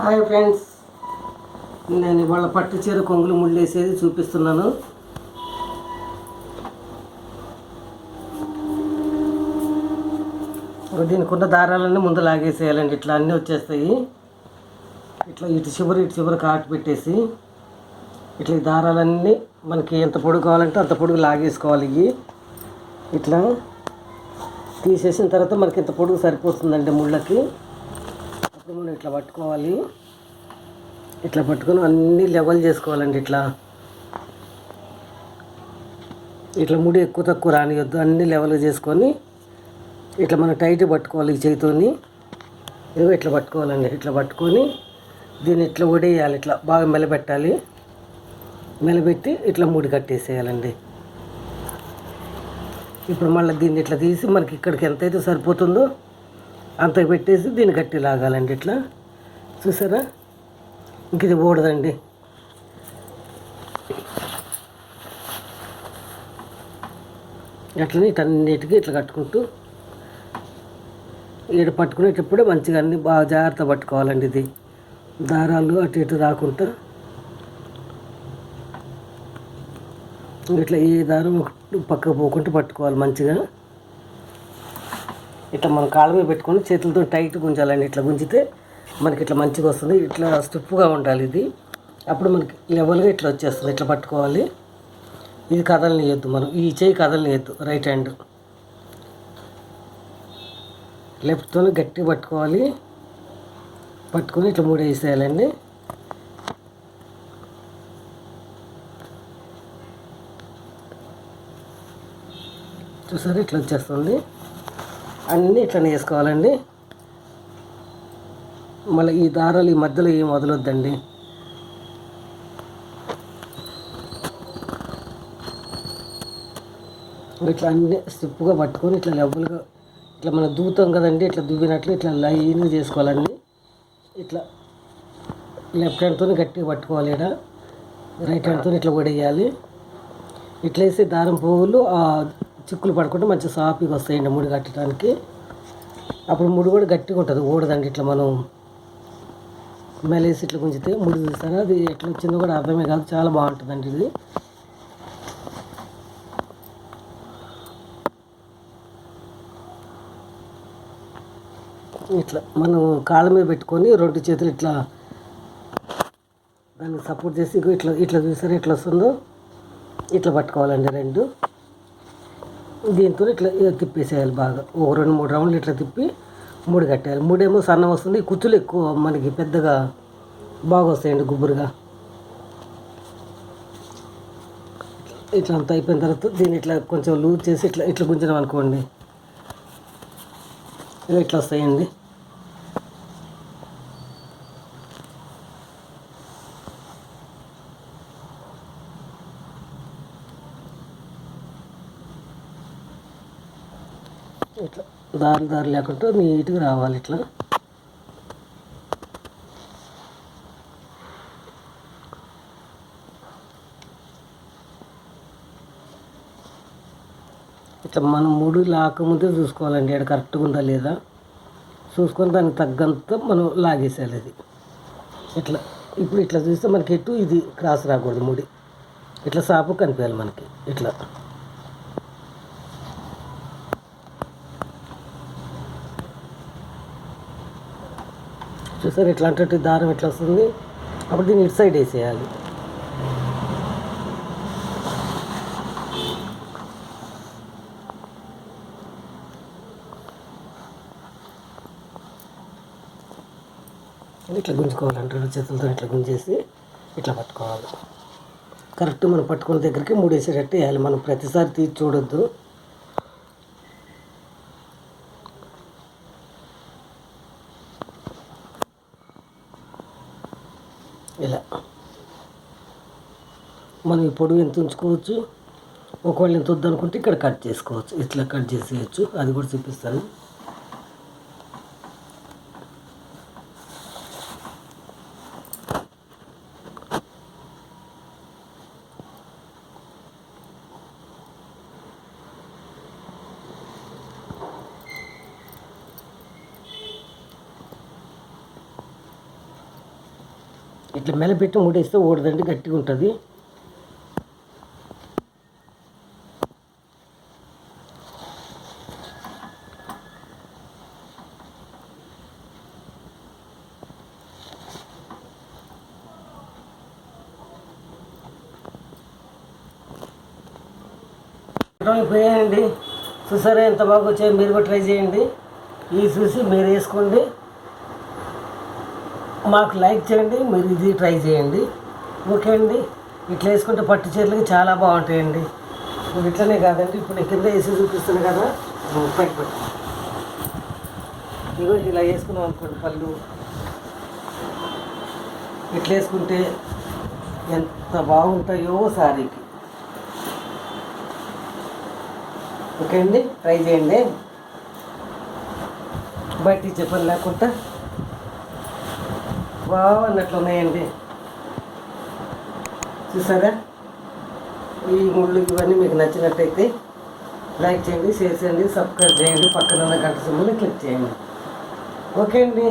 Hi friends. నేను ఇవాళ పట్టు చీర కొంగులు ముళ్ళేసేది చూపిస్తున్నాను. దీనికి ఉన్న దారాలన్నీ ముందు లాగేసేయాలండి. ఇట్లా అన్నీ వచ్చేస్తాయి. ఇట్లా ఇటు చివరి ఇటు చివరి కాటు పెట్టేసి ఇట్లా ఈ దారాలన్నీ మనకి ఎంత పొడుగు కావాలంటే అంత పొడుగు లాగేసుకోవాలి ఇవి. ఇట్లా తీసేసిన తర్వాత మనకి ఇంత పొడుగు సరిపోతుందండి ముళ్ళకి. అప్పుడు మనం ఇట్లా పట్టుకోవాలి. ఇట్లా పట్టుకొని అన్నీ లెవెల్ చేసుకోవాలండి ఇట్లా. ఇట్లా ముడి ఎక్కువ తక్కువ రానియొద్దు. అన్నీ లెవెల్ చేసుకొని ఇట్లా మనం టైట్ పట్టుకోవాలి ఈ చేతితోని. ఇదిగో ఇట్లా పట్టుకోవాలండి. ఇట్లా పట్టుకొని దీన్ని ఇట్లా ఒడేయాలి. ఇట్లా బాగా మెలబెట్టాలి. మెలబెట్టి ఇట్లా ముడి కట్టేసేయాలండి. ఇప్పుడు మళ్ళీ దీన్ని ఇట్లా తీసి మనకి ఇక్కడికి ఎంతైతే సరిపోతుందో అంత పెట్టేసి దీన్ని గట్టి లాగాలండి ఇట్లా. చూసారా? ఇంక ఇది ఊడదండి. అట్లనే ఇటన్నిటికీ ఇట్లా కట్టుకుంటూ ఈడ పట్టుకునేటప్పుడే మంచిగా అన్ని బాగా జాగ్రత్త పట్టుకోవాలండి ఇది. దారాలు అటు ఇటు రాకుండా. ఇట్లా ఏ దారం పక్కకు పోకుండా పట్టుకోవాలి మంచిగా. ఇట్లా మనం కాళ్ళ మీద పెట్టుకొని చేతులతో టైట్ గుంజాలండి. ఇట్లా గుంజితే మనకి ఇట్లా మంచిగా వస్తుంది. ఇట్లా స్టిప్గా ఉండాలి ఇది. అప్పుడు మనకి లెవెల్గా ఇట్లా వచ్చేస్తుంది. ఇట్లా పట్టుకోవాలి. ఇది కదలనియద్దు మనం. ఈ చేయి కదలనియద్దు. Right hand. లెఫ్ట్తో గట్టిగా పట్టుకోవాలి. పట్టుకొని ఇట్లా మూడు వేసేయాలండి. చూసారు? ఇట్లా వచ్చేస్తుంది. అన్నీ ఇట్లా వేసుకోవాలండి మళ్ళీ ఈ దారాలు ఈ మధ్యలో ఏం వదలొద్దండి. ఇట్లా అన్ని స్టిప్గా పట్టుకొని ఇట్లా లెవెల్గా ఇట్లా మనం దూతాం కదండి ఇట్లా దువ్వినట్లు ఇట్లా లైన్గా చేసుకోవాలండి. ఇట్లా లెఫ్ట్ హ్యాండ్తో గట్టిగా పట్టుకోవాలి ఇక్కడ రైట్ హ్యాండ్తో ఇట్లా వడేయాలి ఇట్లా వేసి దారం పువ్వులు చిక్కులు పడకుండా మంచి సాఫీగా వస్తాయండి ముడి కట్టడానికి. అప్పుడు ముడి కూడా గట్టిగా ఉంటుంది. ఊడదండి ఇట్లా మనం మెలేసి ఇట్లా గుంజితే ముడి చూస్తారా అది ఎట్లా వచ్చిందో కూడా అర్థమే కాదు. చాలా బాగుంటుందండి ఇది. ఇట్లా మనం కాళ్ళ మీద పెట్టుకొని రెండు చేతులు ఇట్లా దానికి సపోర్ట్ చేసి ఇట్లా ఇట్లా చూసారా ఎట్లా వస్తుందో? ఇట్లా పట్టుకోవాలండి రెండు. దీంతో ఇట్లా తిప్పేసేయాలి బాగా. ఒక రెండు మూడు రౌండ్లు ఇట్లా తిప్పి మూడు కట్టేయాలి. మూడేమో సన్నం వస్తుంది. కుచ్చులు ఎక్కువ మనకి పెద్దగా బాగా వస్తాయండి గుబురుగా. ఇట్లా అంతా అయిపోయిన తర్వాత దీన్ని ఇట్లా కొంచెం లూజ్ చేసి ఇట్లా ఇట్లా గుంజినాం అనుకోండి. ఇలా ఇట్లా వస్తాయండి. ఇట్లా దారి దారి లేకుండా నీట్గా రావాలి ఇట్లా. ఇట్లా మనం ముడి లాకముందే చూసుకోవాలండి ఇక్కడ కరెక్ట్గా ఉందా లేదా? చూసుకొని దానికి తగ్గంత మనం లాగేసేయాలి అది. ఇట్లా ఇప్పుడు ఇట్లా చూస్తే మనకి ఎటు ఇది క్రాస్ రాకూడదు ముడి. ఇట్లా సాపు కనిపించాలి మనకి ఇట్లా. చూసారు ఇట్లా అంటే దారం ఎట్లా వస్తుంది? అప్పుడు దీన్ని ఇటు సైడ్ వేసేయాలి. ఇట్లా గుంజుకోవాలంటే అంటారు చేతులతో ఇట్లా గుంజేసి ఇట్లా పట్టుకోవాలి. కరెక్ట్ మనం పట్టుకున్న దగ్గరికి మూడు వేసేటట్టు వేయాలి. మనం ప్రతిసారి తీసి చూడొద్దు. ఇలా. మనం ఈ పొడవు ఎంత ఉంచుకోవచ్చు? ఒకవేళ ఎంత వద్దనుకుంటే ఇక్కడ కట్ చేసుకోవచ్చు. ఇట్లా కట్ చేసేయచ్చు. అది కూడా చూపిస్తాను. ఇట్లా మెలపెట్టి ముడేస్తే ఓడదండి గట్టిగా ఉంటుంది. పోయాయండి చూసారా ఎంత బాగా వచ్చాయో మీరు కూడా ట్రై చేయండి. ఇవి చూసి మీరు వేసుకోండి. మాకు లైక్ చేయండి మీరు ఇది ట్రై చేయండి. ఓకే అండి. ఇట్లా వేసుకుంటే పట్టు చీరలకి చాలా బాగుంటాయండి. ఇట్లనే కాదండి ఇప్పుడు కింద వేసి చూపిస్తున్నాను కదా. పైకి పట్టు ఇగో ఇలా వేసుకున్నాం అనుకోండి పళ్ళు. ఇట్లా వేసుకుంటే ఎంత బాగుంటాయో సారీకి ఓకే అండి ట్రై చేయండి. బయట చెప్పని లేకుండా బాగున్నట్లు ఉన్నాయండి చూసారా? ఈ ముళ్ళు ఇవన్నీ మీకు నచ్చినట్టయితే లైక్ చేయండి షేర్ చేయండి సబ్స్క్రైబ్ చేయండి పక్కన ఉన్న గంట సింబల్ని క్లిక్ చేయండి. ఓకే అండి.